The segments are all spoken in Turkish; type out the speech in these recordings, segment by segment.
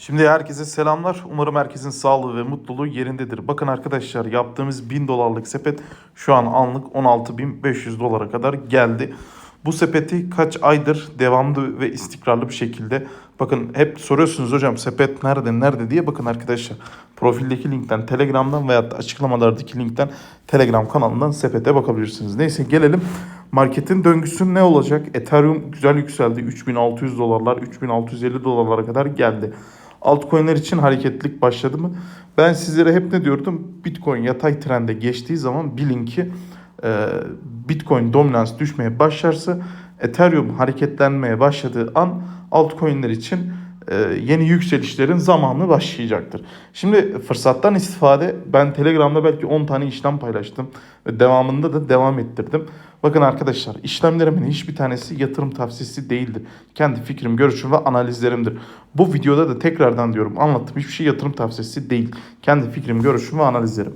Şimdi herkese selamlar. Umarım herkesin sağlığı ve mutluluğu yerindedir. Bakın arkadaşlar yaptığımız 1000 dolarlık sepet şu an anlık 16.500 dolara kadar geldi. Bu sepeti kaç aydır devamlı ve istikrarlı bir şekilde bakın hep soruyorsunuz hocam sepet nerede nerede diye bakın arkadaşlar profildeki linkten telegramdan veya da açıklamalardaki linkten telegram kanalından sepete bakabilirsiniz. Neyse gelelim marketin döngüsü ne olacak? Ethereum güzel yükseldi 3600 dolarlar 3650 dolarlara kadar geldi. Altcoin'ler için hareketlilik başladı mı? Ben sizlere hep ne diyordum? Bitcoin yatay trende geçtiği zaman bilin ki e, Bitcoin dominans düşmeye başlarsa Ethereum hareketlenmeye başladığı an altcoin'ler için yeni yükselişlerin zamanı başlayacaktır. Şimdi fırsattan istifade ben Telegram'da belki 10 tane işlem paylaştım ve devamında da devam ettirdim. Bakın arkadaşlar işlemlerimin hiçbir tanesi yatırım tavsiyesi değildir. Kendi fikrim, görüşüm ve analizlerimdir. Bu videoda da tekrardan diyorum anlattığım hiçbir şey yatırım tavsiyesi değil. Kendi fikrim, görüşüm ve analizlerim.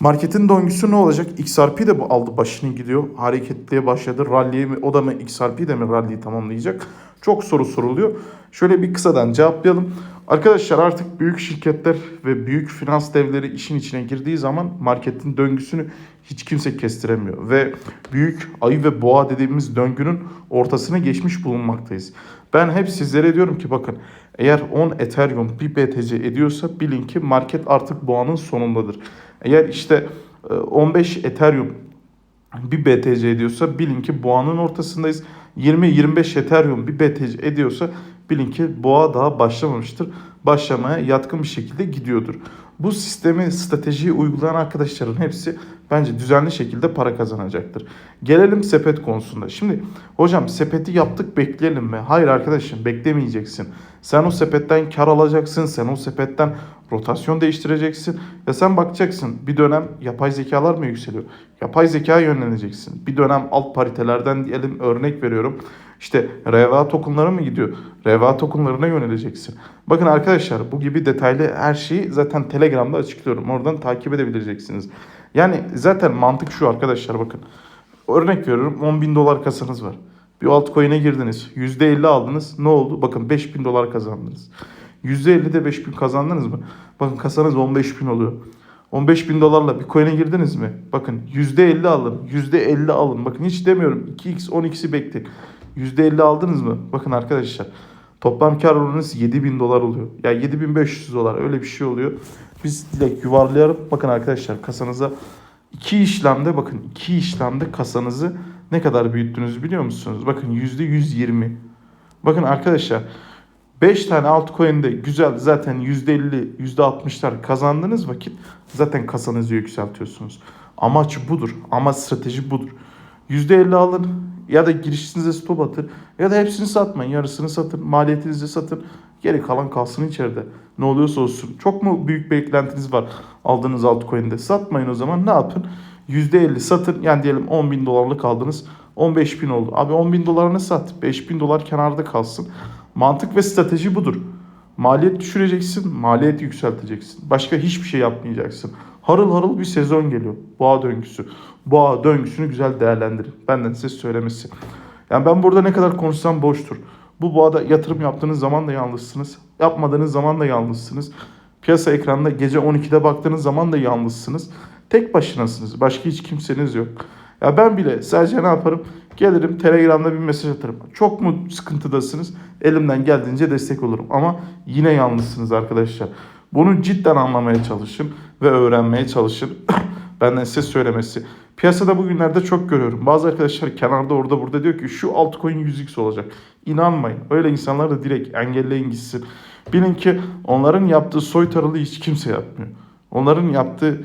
Marketin döngüsü ne olacak? XRP de bu aldı başını gidiyor. Hareketliğe başladı. Rally'yi mi, o da mı XRP de mi rally'yi tamamlayacak? Çok soru soruluyor. Şöyle bir kısadan cevaplayalım. Arkadaşlar artık büyük şirketler ve büyük finans devleri işin içine girdiği zaman marketin döngüsünü hiç kimse kestiremiyor. Ve büyük ayı ve boğa dediğimiz döngünün ortasına geçmiş bulunmaktayız. Ben hep sizlere diyorum ki bakın eğer 10 Ethereum bir BTC ediyorsa bilin ki market artık boğanın sonundadır. Eğer işte e, 15 Ethereum bir BTC ediyorsa bilin ki boğanın ortasındayız. 20-25 Ethereum bir BTC ediyorsa bilin ki boğa daha başlamamıştır. Başlamaya yatkın bir şekilde gidiyordur. Bu sistemi, stratejiyi uygulayan arkadaşların hepsi bence düzenli şekilde para kazanacaktır. Gelelim sepet konusunda. Şimdi hocam sepeti yaptık bekleyelim mi? Hayır arkadaşım beklemeyeceksin. Sen o sepetten kar alacaksın. Sen o sepetten rotasyon değiştireceksin. Ve sen bakacaksın bir dönem yapay zekalar mı yükseliyor? Yapay zekaya yönleneceksin. Bir dönem alt paritelerden diyelim örnek veriyorum. İşte RVA tokenları mı gidiyor? RVA tokenlarına yöneleceksin. Bakın arkadaşlar bu gibi detaylı her şeyi zaten Telegram'da açıklıyorum. Oradan takip edebileceksiniz. Yani zaten mantık şu arkadaşlar bakın. Örnek veriyorum 10 bin dolar kasanız var. Bir altcoin'e girdiniz. %50 aldınız. Ne oldu? Bakın 5 bin dolar kazandınız. %50'de 5 bin kazandınız mı? Bakın kasanız 15 bin oluyor. 15 bin dolarla bir coin'e girdiniz mi? Bakın %50 alın. %50 alın. Bakın hiç demiyorum. 2x 10x'i bekleyin. %50 aldınız mı? Bakın arkadaşlar. Toplam kar oranınız 7 bin dolar oluyor. Ya yani 7500 dolar öyle bir şey oluyor. Biz direkt yuvarlayalım. Bakın arkadaşlar kasanıza iki işlemde bakın iki işlemde kasanızı ne kadar büyüttüğünüzü biliyor musunuz? Bakın %120. Bakın arkadaşlar 5 tane altcoin'de güzel zaten %50, %60'lar kazandığınız vakit zaten kasanızı yükseltiyorsunuz. Amaç budur. Ama strateji budur. %50 alın ya da girişinize stop atın ya da hepsini satmayın. Yarısını satın, maliyetinizi satın. Geri kalan kalsın içeride. Ne oluyorsa olsun. Çok mu büyük beklentiniz var aldığınız altcoin'de? Satmayın o zaman ne yapın? %50 satın. Yani diyelim 10 bin dolarlık aldınız. 15 bin oldu. Abi 10 bin dolarını sat. 5 bin dolar kenarda kalsın. Mantık ve strateji budur. Maliyet düşüreceksin, maliyet yükselteceksin. Başka hiçbir şey yapmayacaksın. Harıl harıl bir sezon geliyor. Boğa döngüsü. Boğa döngüsünü güzel değerlendirin. Benden size söylemesi. Yani ben burada ne kadar konuşsam boştur. Bu boğada yatırım yaptığınız zaman da yalnızsınız. Yapmadığınız zaman da yalnızsınız. Piyasa ekranında gece 12'de baktığınız zaman da yalnızsınız. Tek başınasınız. Başka hiç kimseniz yok. Ya ben bile sadece ne yaparım? Gelirim Telegram'da bir mesaj atarım. Çok mu sıkıntıdasınız? Elimden geldiğince destek olurum. Ama yine yalnızsınız arkadaşlar. Bunu cidden anlamaya çalışın ve öğrenmeye çalışın. Benden size söylemesi. Piyasada bugünlerde çok görüyorum. Bazı arkadaşlar kenarda orada burada diyor ki şu altcoin 100x olacak. İnanmayın. Öyle insanlar da direkt engelleyin gitsin. Bilin ki onların yaptığı soytarılığı hiç kimse yapmıyor. Onların yaptığı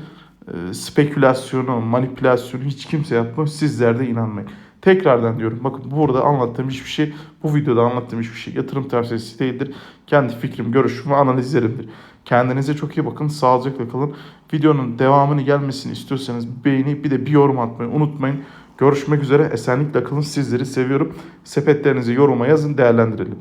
spekülasyonu, manipülasyonu hiç kimse yapmıyor. Sizler de inanmayın. Tekrardan diyorum bakın burada anlattığım hiçbir şey bu videoda anlattığım hiçbir şey yatırım tavsiyesi değildir. Kendi fikrim, görüşüm ve analizlerimdir. Kendinize çok iyi bakın. Sağlıcakla kalın. Videonun devamını gelmesini istiyorsanız beğeni bir de bir yorum atmayı unutmayın. Görüşmek üzere. Esenlikle kalın. Sizleri seviyorum. Sepetlerinizi yoruma yazın değerlendirelim.